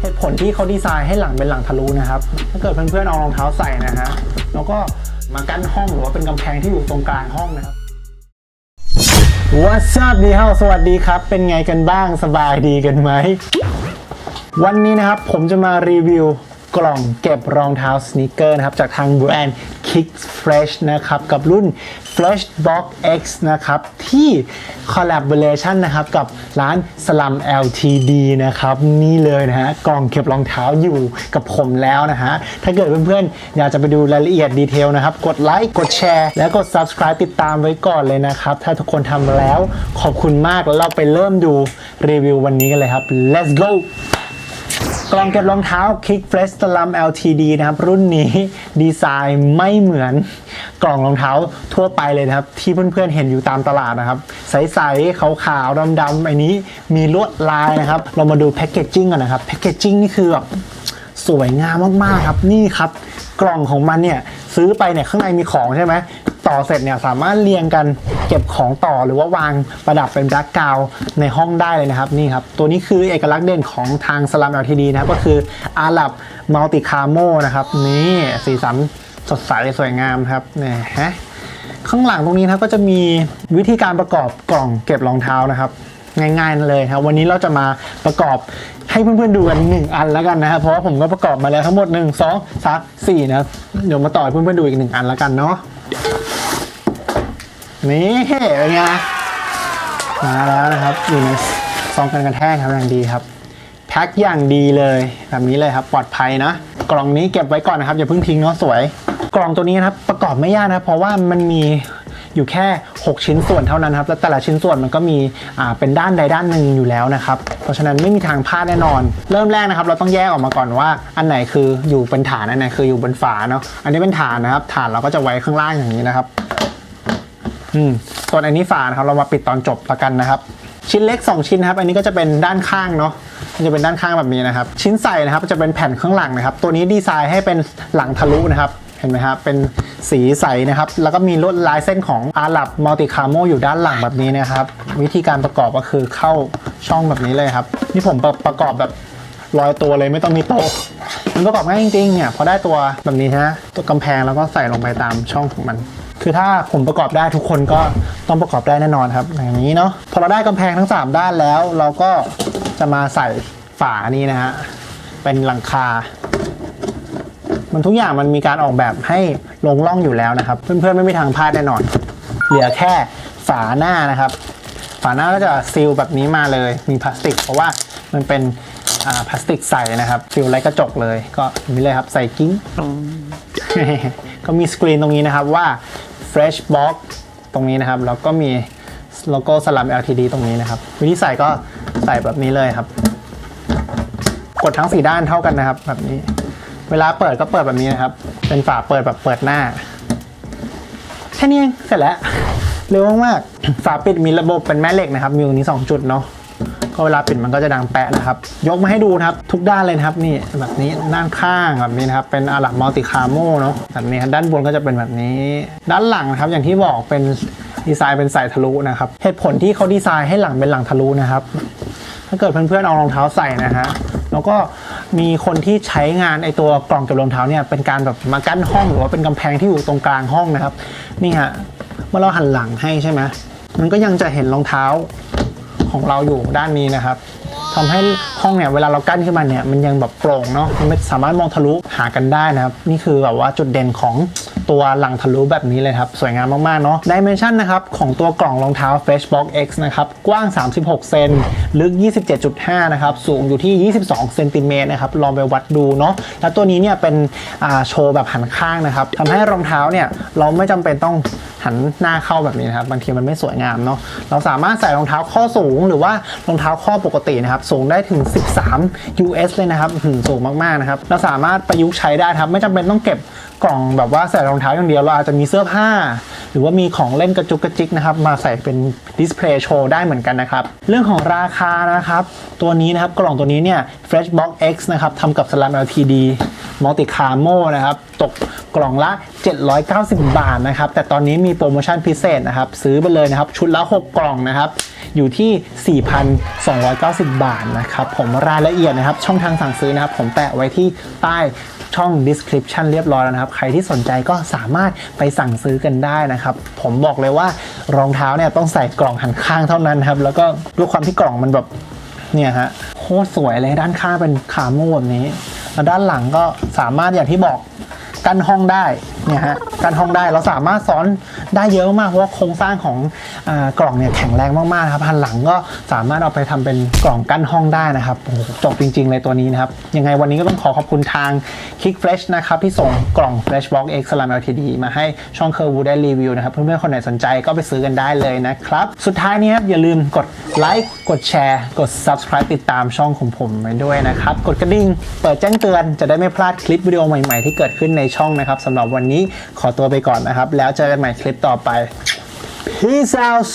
เหตุผลที่เขาดีไซน์ให้หลังเป็นหลังทะลุนะครับ ถ้าเกิดเพื่อนๆเอารองเท้าใส่นะฮะแล้วก็มากั้นห้องหรือว่าเป็นกำแพงที่อยู่ตรงกลางห้องนะครับ What's up ดีเฮาสวัสดีครับ เป็นไงกันบ้างสบายดีกันไหม วันนี้นะครับผมจะมารีวิว กล่องเก็บรองเท้าสน e เกอร์นะครับ จากทางแบรนด์ Kicks Fresh นะครับ กับรุ่น Fresh Box X นะครับ ที่ collaboration นะครับ กับร้าน Slum LTD นะครับ นี่เลยนะฮะ กล่องเก็บรองเท้าอยู่กับผมแล้วนะฮะ ถ้าเกิดเพื่อนๆ อยากจะไปดูรายละเอียดดีเทลนะครับ กดไลค์กดแชร์ แล้วกด subscribe ติดตามไว้ก่อนเลยนะครับ ถ้าทุกคนทำแล้วขอบคุณมากแล้วเราไปเริ่มดูรีวิววันนี้กันเลยครับ let's go กล่องเก็บรองเท้า Kick Fresh Slum LTD นะครับ รุ่นนี้ดีไซน์ไม่เหมือนกล่องรองเท้าทั่วไปเลยนะครับ ที่เพื่อนๆเห็นอยู่ตามตลาดนะครับ ใสๆขาวๆดำๆอันนี้มีลวดลายนะครับ เรามาดูแพคเกจจิ้งกันนะครับแพคเกจจิ้งนี่คือแบบสวยงามมากๆครับนี่ครับ กล่องของมันเนี่ยซื้อไปเนี่ยข้างในมีของใช่ไหม ต่อเสร็จเนี่ยสามารถเรียงกันเก็บของต่อหรือว่าวางประดับเป็นแบล็กกราวในห้องได้เลยนะครับนี่ครับ ตัวนี้คือเอกลักษณ์เด่นของทางสลัม LTD นะครับก็คืออาหรับมัลติคาโมนะครับนี่สีสันสดใสสวยงามครับนี่ฮะข้างหลังตรงนี้นะครับก็จะมีวิธีการประกอบกล่องเก็บรองเท้านะครับง่ายๆเลยครับ วันนี้เราจะมาประกอบให้เพื่อนๆดูกันหนึ่งอันแล้วกันนะครับเพราะว่าผมก็ประกอบมาแล้วทั้งหมด1 2 3 4นะครับเดี๋ยวมาต่อให้เพื่อนๆดูอีกหนึ่งอันแล้วกันเนาะ นี่เป็นไงมาแล้วนะครับอยู่ในซองกันกระแทกครับอย่างดีครับ แพ็คอย่างดีเลยแบบนี้เลยครับ ปลอดภัยนะ กล่องนี้เก็บไว้ก่อนนะครับอย่าเพิ่งทิ้งเนาะสวย กล่องตัวนี้นะครับประกอบไม่ยากนะเพราะว่ามันมีอยู่แค่ 6 ชิ้นส่วนเท่านั้นครับแล้วแต่ละชิ้นส่วนมันก็มีอ่าเป็นด้านใดด้านหนึ่งอยู่แล้วนะครับ เพราะฉะนั้นไม่มีทางพลาดแน่นอน เริ่มแรกนะครับ เราต้องแยกออกมาก่อนว่า อันไหนคืออยู่เป็นฐานอันไหนคืออยู่บนฝาเนาะอันนี้เป็นฐานนะครับ ฐานเราก็จะไว้ข้างล่างอย่างนี้นะครับ อืมส่วนอันนี้ฝานะครับเรามาปิดตอนจบละกันนะครับ ชิ้นเล็ก 2 ชิ้นนะครับ อันนี้ก็จะเป็นด้านข้างเนาะมันจะเป็นด้านข้างแบบนี้นะครับ ชิ้นใส่นะครับจะเป็นแผ่นข้างหลังนะครับ ตัวนี้ดีไซน์ให้เป็นหลังทะลุนะครับเห็นไหมครับ เป็นสีใสนะครับ แล้วก็มีลวดลายเส้นของอาหรับมัลติคาโมอยู่ด้านหลังแบบนี้นะครับ วิธีการประกอบก็คือเข้าช่องแบบนี้เลยครับ นี่ผมประประกอบแบบลอยตัวเลยไม่ต้องมีโต๊ะมันประกอบง่ายจริงๆเนี่ย พอได้ตัวแบบนี้ฮะตัวกำแพงแล้วก็ใส่ลงไปตามช่องของมัน คือถ้าผมประกอบได้ทุกคนก็ต้องประกอบได้แน่นอนครับ อย่างนี้เนาะพอเราได้กำแพงทั้ง 3 ด้านแล้ว เราก็จะมาใส่ฝานี้นะฮะเป็นหลังคา มันทุกอย่างมันมีการออกแบบให้ลงร่องอยู่แล้วนะครับ เพื่อนๆไม่มีทางพลาดแน่นอน เหลือแค่ฝาหน้านะครับ ฝาหน้าก็จะซีลแบบนี้มาเลยมีพลาสติก เพราะว่ามันเป็นพลาสติกใสนะครับซีลไร้กระจกเลย ก็อย่างนี้เลยครับใส่กิ้งก็มีสกรีนตรงนี้นะครับว่า Fresh Box ตรงนี้นะครับ แล้วก็มีโลโก้สลัม LTD ตรงนี้นะครับ วิธีใส่ก็ใส่แบบนี้เลยครับ กดทั้งสีด้านเท่ากันนะครับ แบบนี้ เวลาเปิดก็เปิดแบบนี้นะครับ เป็นฝาเปิดแบบเปิดหน้า แค่นี้เองเสร็จแล้ว เร็วมากๆ ฝาปิดมีระบบเป็นแม่เหล็กนะครับ มีตรงนี้ 2 จุดเนาะ ก็เวลาปิดมันก็จะดังแปะนะครับ ยกมาให้ดูนะครับ ทุกด้านเลยนะครับนี่แบบนี้ด้านข้างแบบนี้นะครับ เป็นอาหรับมัลติคาโมเนาะแบบนี้ครับด้านบนก็จะเป็นแบบนี้ ด้านหลังนะครับอย่างที่บอกเป็นดีไซน์เป็นสายทะลุนะครับเหตุผลที่เขาดีไซน์ให้หลังเป็นหลังทะลุนะครับ ถ้าเกิดเพื่อนๆเอารองเท้าใส่นะฮะแล้วก็มีคนที่ใช้งานไอตัวกล่องเก็บรองเท้าเนี่ยเป็นการแบบมากั้นห้องหรือว่าเป็นกำแพงที่อยู่ตรงกลางห้องนะครับ นี่ฮะเมื่อเราหันหลังให้ใช่ไหมมันก็ยังจะเห็นรองเท้า ของเราอยู่ด้านนี้นะครับทำให้ห้องเนี่ยเวลาเรากั้นขึ้นมาเนี่ยมันยังแบบโปร่งเนาะมันไม่สามารถมองทะลุหากันได้นะครับ นี่คือแบบว่าจุดเด่นของตัวหลังทะลุแบบนี้เลยครับ สวยงามมากๆเนาะดิเมนชันนะครับ ของตัวกล่องรองเท้า Freshbox X นะครับ กว้าง 36 เซนลึก 27.5 นะครับ สูงอยู่ที่ 22 เซนติเมตรนะครับ ลองไปวัดดูเนาะแล้วตัวนี้เนี่ยเป็นโชว์แบบหันข้างนะครับทำให้รองเท้าเนี่ยเราไม่จำเป็นต้องหันหน้าเข้าแบบนี้นะครับบางทีมันไม่สวยงามเนาะเราสามารถใส่รองเท้าข้อสูงหรือว่ารองเท้าข้อปกตินะครับสูงได้ถึง 13 US เลยนะครับหืสูงมากๆนะครับเราสามารถประยุกต์ใช้ได้ครับไม่จำเป็นต้องเก็บกล่องแบบว่าใส่รองเท้าอย่างเดียวเราอาจจะมีเสื้อผ้า หรือว่ามีของเล่นกระจุกกระจิกนะครับมาใส่เป็นดิสเพลย์โชว์ได้เหมือนกันนะครับ เรื่องของราคานะครับ ตัวนี้นะครับกล่องตัวนี้เนี่ย Freshbox X นะครับทำกับ Slam LTD Multi Camo นะครับ ตกกล่องละ 790 บาทนะครับ แต่ตอนนี้มีโปรโมชั่นพิเศษนะครับ ซื้อไปเลยนะครับ ชุดละ 6 กล่องนะครับ อยู่ที่ 4,290 บาทนะครับผมรายละเอียดนะครับ ช่องทางสั่งซื้อนะครับ ผมแปะไว้ที่ใต้ช่อง description เรียบร้อยแล้วนะครับ ใครที่สนใจก็สามารถไปสั่งซื้อกันได้นะครับ ผมบอกเลยว่ารองเท้าเนี่ยต้องใส่กล่องหันข้างเท่านั้นครับ แล้วก็ด้วยความที่กล่องมันแบบเนี่ยฮะโคตรสวยเลยด้านข้างเป็นขาโม่แบบนี้ แล้วด้านหลังก็สามารถอย่างที่บอกกั้นห้องได้ เนี่ยฮะกันห้องได้เราสามารถซ้อนได้เยอะมากเพราะว่าโครงสร้างของอกล่องเนี่ยแข็งแรงมากๆนะครับหันหลังก็สามารถเอาไปทำเป็นกล่องกั้นห้องได้นะครับโอ้โหจบจริงๆเลยตัวนี้นะครับยังไงวันนี้ก็ต้องขอขอบคุณทาง Kick Fresh นะครับที่ส่งกล่อง Fresh Box X Slam LTD มาให้ช่องเคอร์วูได้รีวิวนะครับเพื่อนๆคนไหนสนใจก็ไปซื้อกันได้เลยนะครับสุดท้ายนี้ครับอย่าลืมกดไลค์กดแชร์กด Subscribe ติดตามช่องของผมไว้ด้วยนะครับกดกระดิ่งเปิดแจ้งเตือนจะได้ไม่พลาดคลิปวิดีโอใหม่ๆ ที่เกิดขึ้นในช่องนะครับสำหรับวันนี้นี้ขอตัวไปก่อนนะครับ แล้วเจอกันใหม่คลิปต่อไป Peace out